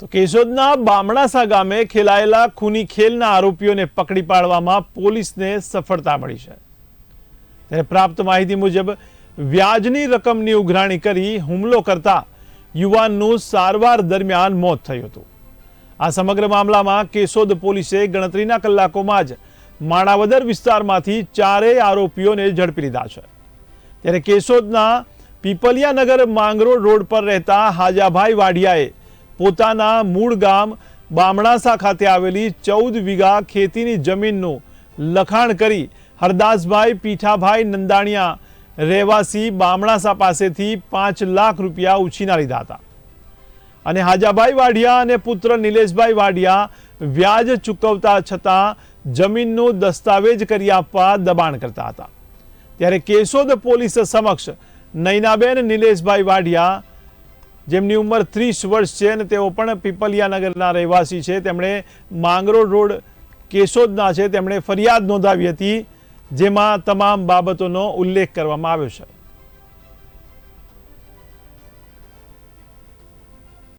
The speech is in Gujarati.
તો કેશોદના બામણાસા ગામે ખેલાયેલા ખૂની ખેલના આરોપીઓને પકડી પાડવામાં પોલીસને સફળતા મળી છે. ત્યારે પ્રાપ્ત માહિતી મુજબ, વ્યાજની રકમની ઉઘરાણી કરી હુમલો કરતા યુવાનનું સારવાર દરમિયાન મોત થયું હતું. આ સમગ્ર મામલામાં કેશોદ પોલીસે ગણતરીના કલાકોમાં જ માણાવદર વિસ્તારમાંથી ચારેય આરોપીઓને ઝડપી લીધા છે. ત્યારે કેશોદના પીપલિયાનગર માંગરોળ રોડ પર રહેતા હાજાભાઈ વાડિયાએ પોતાના મૂળ ગામ બામણાસા ખાતે આવેલી ચૌદ વીઘા ખેતીની જમીનનું લખાણ કરી હરદાસભાઈ પીઠાભાઈ નંદાણીયા રહેવાસી બામણાસા પાસેથી પાંચ લાખ રૂપિયા ઉછીના લીધા હતા. અને હાજાભાઈ વાઢિયા અને પુત્ર નિલેશભાઈ વાડિયા વ્યાજ ચૂકવતા છતાં જમીનનું દસ્તાવેજ કરી આપવા દબાણ કરતા હતા. ત્યારે કેશોદ પોલીસ સમક્ષ નૈનાબેન નિલેશભાઈ વાડિયા જેમની ઉંમર ત્રીસ વર્ષ છે અને તેઓ પણ પીપલિયાનગરના રહેવાસી છે. તેમણે માંગરોળ રોડ કેશોદના છે. તેમણે ફરિયાદ નોંધાવી હતી, જેમાં તમામ બાબતોનો ઉલ્લેખ કરવામાં આવ્યો છે.